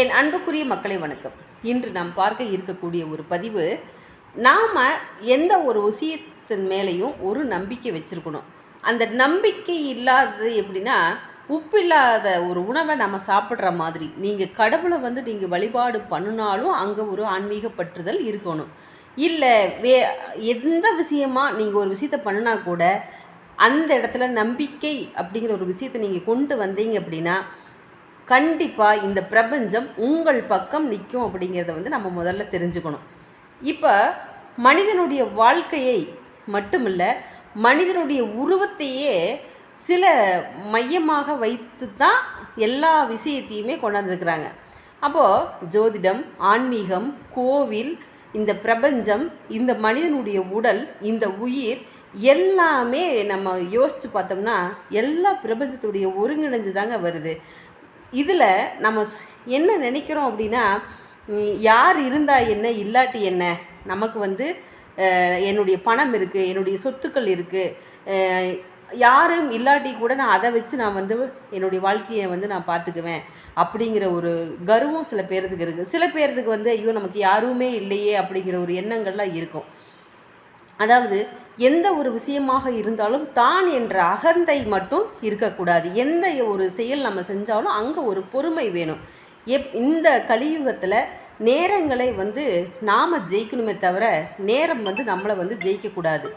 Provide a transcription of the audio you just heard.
என் அன்புக்குரிய மக்களை வணக்கம். இன்று நாம் பார்க்க இருக்கக்கூடிய ஒரு பதிவு நாம் எந்த ஒரு விஷயத்தின் மேலேயும் ஒரு நம்பிக்கை வச்சுருக்கணும். அந்த நம்பிக்கை இல்லாதது எப்படின்னா உப்பு இல்லாத ஒரு உணவை நம்ம சாப்பிட்ற மாதிரி. நீங்கள் கடவுளை வந்து நீங்கள் வழிபாடு பண்ணினாலும் அங்கே ஒரு ஆன்மீக பற்றுதல் இருக்கணும். இல்லை வே எந்த விஷயமா நீங்கள் ஒரு விஷயத்தை பண்ணினா கூட அந்த இடத்துல நம்பிக்கை அப்படிங்கிற ஒரு விஷயத்தை நீங்கள் கொண்டு வந்தீங்க அப்படின்னா கண்டிப்பாக இந்த பிரபஞ்சம் உங்கள் பக்கம் நிற்கும் அப்படிங்கிறத வந்து நம்ம முதல்ல தெரிஞ்சுக்கணும். இப்போ மனிதனுடைய வாழ்க்கையை மட்டுமில்ல மனிதனுடைய உருவத்தையே சில மையமாக வைத்து தான் எல்லா விஷயத்தையுமே கொண்டாந்துருக்கிறாங்க. அப்போது ஜோதிடம் ஆன்மீகம் கோவில் இந்த பிரபஞ்சம் இந்த மனிதனுடைய உடல் இந்த உயிர் எல்லாமே நம்ம யோசித்து பார்த்தோம்னா எல்லா பிரபஞ்சத்துடைய ஒருங்கிணைஞ்சு தாங்க வருது. இதில் நம்ம என்ன நினைக்கிறோம் அப்படின்னா யார் இருந்தால் என்ன இல்லாட்டி என்ன? நமக்கு வந்து என்னுடைய பணம் இருக்குது என்னுடைய சொத்துக்கள் இருக்குது யாரும் இல்லாட்டி கூட நான் அதை வச்சு நான் வந்து என்னுடைய வாழ்க்கையை வந்து நான் பார்த்துக்குவேன் அப்படிங்கிற ஒரு கர்வம் சில பேர்த்துக்கு இருக்குது சில பேர்த்துக்கு வந்து ஐயோ நமக்கு யாருமே இல்லையே அப்படிங்கிற ஒரு எண்ணங்கள்லாம் இருக்கும். அதாவது எந்த ஒரு விஷயமாக இருந்தாலும் தான் என்ற அகந்தை மட்டும் இருக்கக்கூடாது. எந்த ஒரு செயல் நம்ம செஞ்சாலும் அங்கே ஒரு பொறுமை வேணும். எப் இந்த கலியுகத்தில் நேரங்களை வந்து நாம் ஜெயிக்கணுமே தவிர நேரம் வந்து நம்மளை வந்து ஜெயிக்கக்கூடாது.